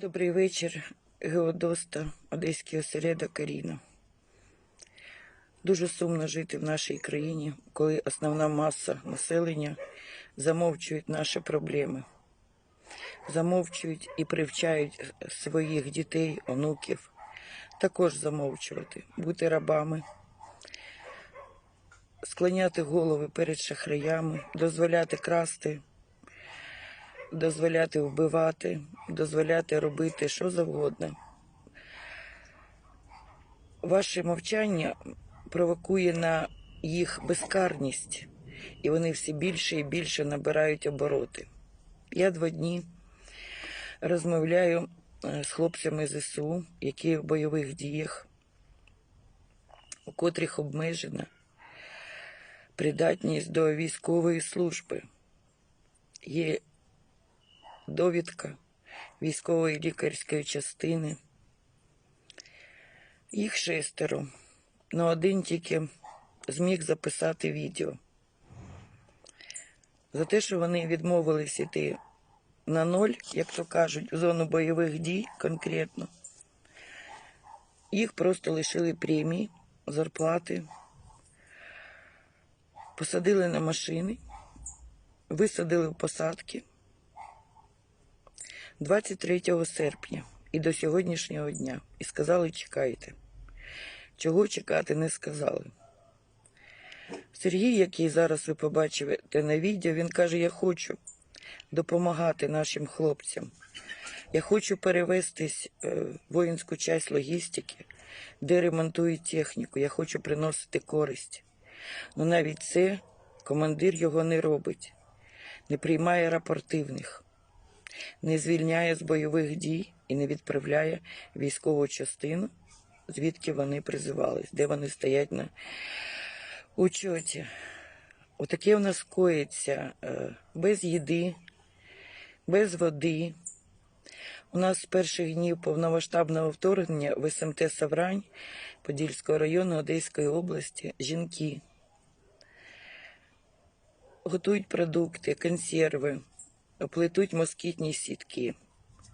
Добрий вечір, Геодоста, Одеський осередок Каріна. Дуже сумно жити в нашій країні, коли основна маса населення замовчують наші проблеми, замовчують і привчають своїх дітей, онуків також замовчувати, бути рабами, склоняти голови перед шахраями, дозволяти красти, дозволяти вбивати, дозволяти робити що завгодно. Ваше мовчання провокує на їх безкарність, і вони все більше і більше набирають обороти. Я два дні розмовляю е, з хлопцями ЗСУ, які в бойових діях, у котрих обмежена придатність до військової служби. Є довідка військової лікарської частини. Їх шестеро. Но один тільки зміг записати відео. За те, що вони відмовились іти на ноль, як то кажуть, в зону бойових дій конкретно. Їх просто лишили премії, зарплати, посадили на машини, висадили в посадки 23 серпня і до сьогоднішнього дня. І сказали, чекайте. Чого чекати не сказали. Сергій, який зараз ви побачите на відео, він каже: Я хочу допомагати нашим хлопцям. Я хочу перевестись е, в воїнську часть логістики, де ремонтують техніку. Я хочу приносити користь. Ну навіть це командир його не робить, не приймає рапортивних, не звільняє з бойових дій і не відправляє військову частину, звідки вони призивались, де вони стоять на учоті. Отаке у нас коїться е, без їди, без води. У нас з перших днів повномасштабного вторгнення в СМТ Саврань Подільського району Одеської області жінки готують продукти, консерви, плетуть москітні сітки,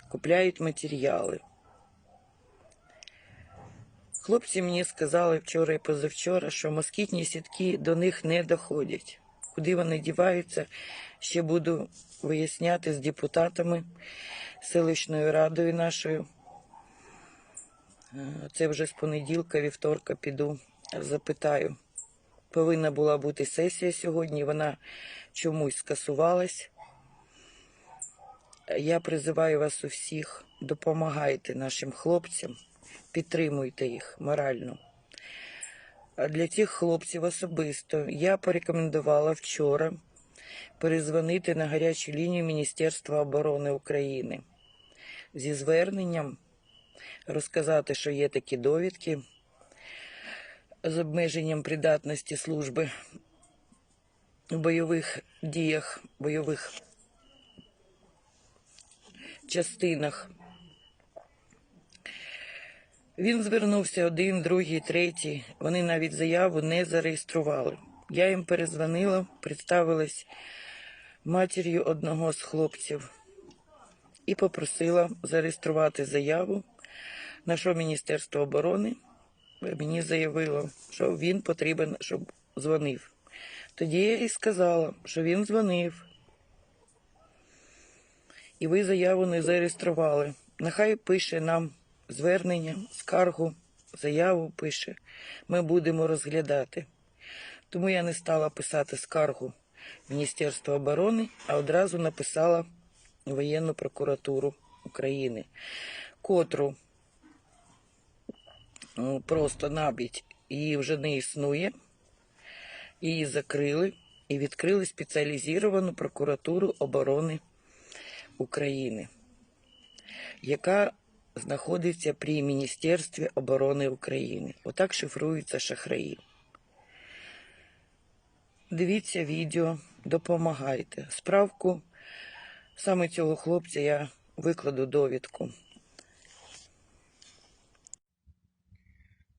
купляють матеріали. Хлопці мені сказали вчора і позавчора, що москітні сітки до них не доходять. Куди вони діваються, ще буду виясняти з депутатами, селищною радою нашою. Це вже з понеділка, вівторка піду, запитаю. Повинна була бути сесія сьогодні, вона чомусь скасувалась. Я призиваю вас усіх, допомагайте нашим хлопцям, підтримуйте їх морально. Для цих хлопців особисто я порекомендувала вчора перезвонити на гарячу лінію Міністерства оборони України зі зверненням розказати, що є такі довідки з обмеженням придатності служби в бойових діях, бойових частинах. Він звернувся один, другий, третій. Вони навіть заяву не зареєстрували. Я їм перезвонила, представилась матір'ю одного з хлопців і попросила зареєструвати заяву, на що Міністерство оборони мені заявило, що він потрібен, щоб дзвонив. Тоді я і сказала, що він дзвонив. І ви заяву не зареєстрували. Нехай пише нам звернення, скаргу, заяву пише. Ми будемо розглядати. Тому я не стала писати скаргу в Міністерство оборони, а одразу написала воєнну прокуратуру України, котру ну, просто набіть її вже не існує. Її закрили і відкрили спеціалізовану прокуратуру оборони України, яка знаходиться при Міністерстві оборони України. Отак шифруються шахраї. Дивіться відео, допомагайте. Справку саме цього хлопця я викладу довідку.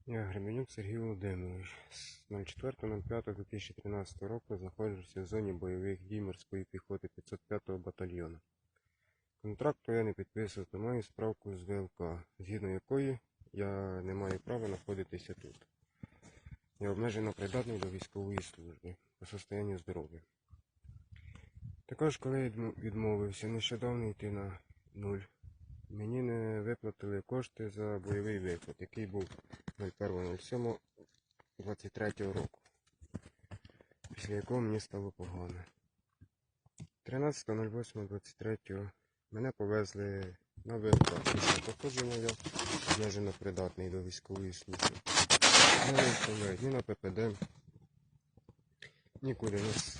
Я Гременюк Сергій Володимирович. З 04.05.2013 року знаходжуся в зоні бойових дій морської піхоти 505 батальйону. Контракту я не підписував, то маю справку з ВЛК, згідно якої я не маю права знаходитися тут. Я обмежено придатний до військової служби по состоянню здоров'я. Також, коли я відмовився нещодавно йти на нуль, мені не виплатили кошти за бойовий виплат, який був 01.07.23 року, після якого мені стало погано. 13.08.23 мене повезли на ВЛК після походження обмежено придатний до військової служби. Не виставляють ні на ППД, нікуди нас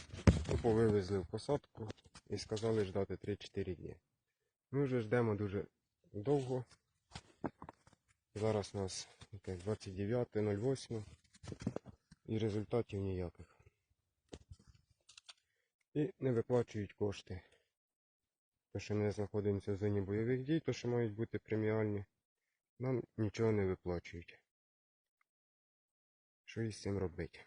тупо вивезли в посадку і сказали ждати 3-4 дні. Ми вже ждемо дуже довго. Зараз у нас 29.08 і результатів ніяких. І не виплачують кошти. То, що ми знаходимося в зоні бойових дій, то, що мають бути преміальні, нам нічого не виплачують. Що із цим робити?